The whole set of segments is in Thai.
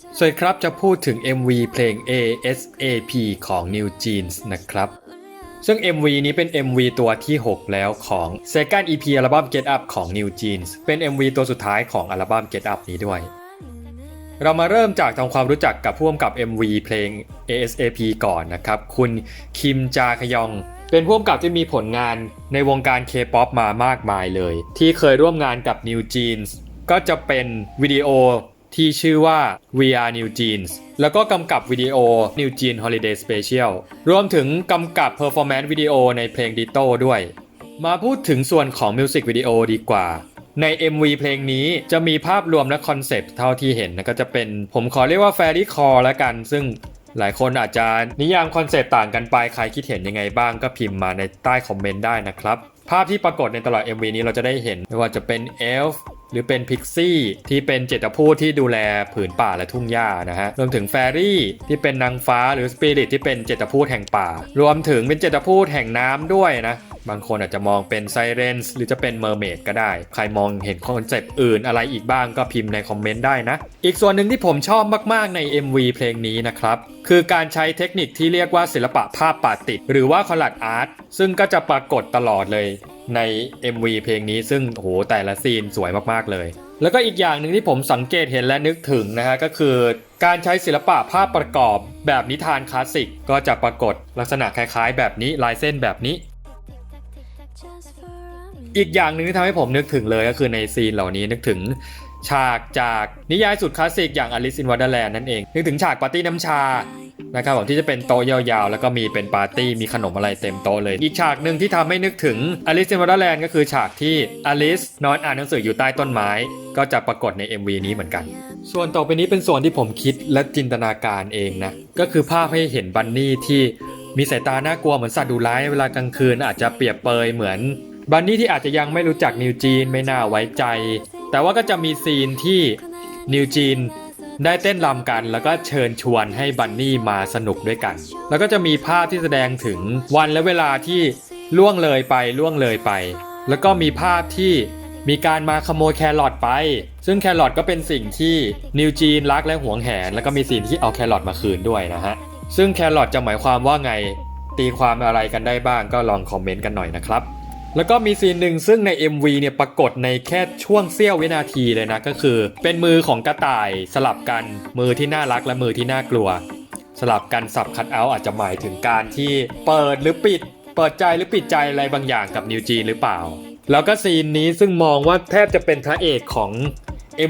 สวัสดีครับจะพูดถึง MV เพลง ASAP ของ New Jeans นะครับ ซึ่ง MV นี้เป็น MV ตัวที่ 6 แล้วของ Second EP อัลบั้ม Get Up ของ New Jeans เป็น MV ตัวสุดท้ายของอัลบั้ม Get Up นี้ด้วย เรามาเริ่มจากทำความรู้จักกับผู้กำกับ MV เพลง ASAP ก่อนนะครับ คุณคิมจาคยองเป็นผู้กำกับที่มีผลงานในวงการ K-POP มามากมายเลย ที่เคยร่วมงานกับ New Jeans ก็จะเป็นวิดีโอ ที่ชื่อว่า We Are New Jeans แล้วก็กำกับวิดีโอ New Jeans Holiday Special รวมถึงกำกับ Performance วิดีโอในเพลง Ditto ด้วย มาพูดถึงส่วนของมิวสิกวิดีโอดีกว่า ใน MV เพลงนี้จะมีภาพรวมและคอนเซปต์เท่าที่เห็นนะก็จะเป็นผมขอเรียกว่า Fairy Core แล้วกัน ซึ่งหลายคนอาจจะนิยามคอนเซปต์ต่างกันไป ใครคิดเห็นยังไงบ้างก็พิมพ์มาในใต้คอมเมนต์ได้นะครับ ภาพที่ปรากฏในตลอด MV นี้เราจะได้เห็นไม่ว่าจะเป็นเอลฟ์ หรือเป็นพิกซี่ที่เป็นเจตพูดที่ดูแลผืนป่าและทุ่งหญ้านะฮะรวมถึงแฟรี่ที่เป็นนางฟ้าหรือสปิริตที่เป็นเจตพูดแห่งป่า รวมถึงเป็นเจตพูดแห่งน้ำด้วยนะบางคนอาจจะมองเป็นไซเรนส์หรือจะเป็นเมอร์เมดก็ได้ ใครมองเห็นคอนเซปต์อื่นอะไรอีกบ้างก็พิมพ์ในคอมเมนต์ได้นะ อีกส่วนหนึ่งที่ผมชอบมาก ๆ ใน MV เพลงนี้นะครับ คือการใช้เทคนิคที่เรียกว่าศิลปะภาพปาติด หรือว่าคอลัดอาร์ตซึ่งก็จะปรากฏตลอดเลย ใน MV เพลงนี้ซึ่งโหแต่ละซีนสวยมากๆเลย แล้วก็อีกอย่างหนึ่งที่ผมสังเกตเห็นและนึกถึงนะฮะก็คือการใช้ศิลปะภาพประกอบแบบนิทานคลาสสิก ก็จะปรากฏลักษณะคล้าย ๆ แบบนี้ลายเส้นแบบนี้ อีกอย่างหนึ่งที่ทำให้ผมนึกถึงเลยก็คือในซีนเหล่านี้นึกถึง ฉากจากนิยายสุดคลาสสิกอย่าง Alice in Wonderland นั่นเองนึกถึงฉากปาร์ตี้น้ำชานะครับผมที่จะเป็นโต๊ะยาวๆ แล้วก็มีเป็นปาร์ตี้ มีขนมอะไรเต็มโต๊ะเลย อีกฉากหนึ่งที่ทำให้นึกถึง Alice in Wonderland ก็คือฉากที่ Alice นอนอ่านหนังสืออยู่ใต้ต้นไม้ ก็จะปรากฏใน MV นี้เหมือนกัน ส่วนต่อไปนี้เป็นส่วนที่ผมคิดและจินตนาการเองนะ ก็คือภาพให้เห็นบันนี่ที่มีสายตาน่ากลัวเหมือนสัตว์ดุร้ายเวลากลางคืนอาจจะเปรียบเปยเหมือนบันนี่ที่อาจจะยังไม่รู้จักนิวจีนไม่น่าไว้ใจ แต่ว่าก็จะมีซีนที่นิวจีนได้เต้นรำกันแล้วก็เชิญชวนให้บันนี่มาสนุกด้วยกัน แล้วก็จะมีภาพที่แสดงถึงวันและเวลาที่ล่วงเลยไปล่วงเลยไป แล้วก็มีภาพที่มีการมาขโมยแครอทไป ซึ่งแครอทก็เป็นสิ่งที่นิวจีนรักและหวงแหน แล้วก็มีซีนที่เอาแครอทมาคืนด้วยนะฮะ ซึ่งแครอทจะหมายความว่าไง ตีความอะไรกันได้บ้างก็ลองคอมเมนต์กันหน่อยนะครับ แล้วก็มีซีนหนึ่งซึ่งใน MV เนี่ยปรากฏในแค่ช่วงเสี้ยววินาทีเลยนะ ก็คือ เป็นมือของกระต่ายสลับกันมือที่น่ารักและมือที่น่ากลัว สลับกันสับคัดเอาอาจจะหมายถึงการที่เปิดหรือปิด เปิดใจหรือปิดใจอะไรบางอย่างกับนิวจีนหรือเปล่า แล้วก็ซีนนี้ซึ่งมองว่าแทบจะเป็นพระเอกของ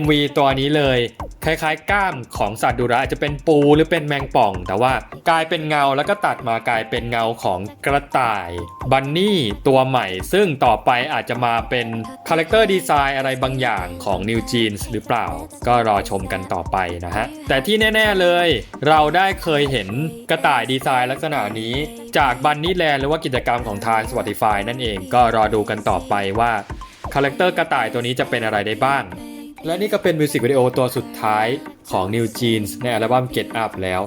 MV ตัวนี้เลย คล้ายๆ ก้ามของสัตว์ดุร้ายอาจจะเป็นปูหรือเป็นแมงป่อง แต่ว่ากลายเป็นเงาแล้วก็ตัดมากลายเป็นเงาของกระต่ายบันนี่ตัวใหม่ ซึ่งต่อไปอาจจะมาเป็นคาแรคเตอร์ดีไซน์อะไรบางอย่างของ New Jeans หรือเปล่า ก็รอชมกันต่อไปนะฮะ แต่ที่แน่ ๆเลย เราได้เคยเห็นกระต่ายดีไซน์ลักษณะนี้ จากบันนี่แลนด์หรือว่ากิจกรรมของทาง Spotify นั่นเองก็รอดูกันต่อไปว่าคาแรคเตอร์กระต่ายตัวนี้จะเป็นอะไรได้บ้าง และนี่ก็เป็นมิวสิกวิดีโอตัวสุดท้ายของ New Jeans ในอัลบั้ม Get Up แล้ว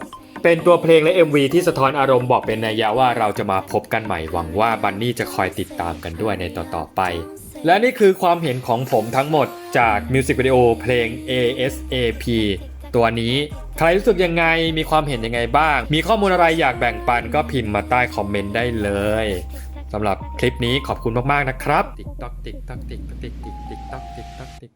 เป็นตัวเพลงและ MV ที่สะท้อนอารมณ์บอกเป็นนัยยะว่าเราจะมาพบกันใหม่หวังว่าบันนี่จะคอยติดตามกันด้วยในต่อๆไป และนี่คือความเห็นของผมทั้งหมดจากมิวสิกวิดีโอเพลง ASAP ตัวนี้ใครรู้สึกยังไง มีความเห็นยังไงบ้าง มีข้อมูลอะไรอยากแบ่งปันก็พิมพ์มาใต้คอมเมนต์ได้เลยสำหรับคลิปนี้ขอบคุณมาก ๆ นะครับ ติ๊กต๊อกติ๊กต๊อกติ๊กต๊กติ๊กติ๊กต๊อกติ๊กต๊อกติ๊ก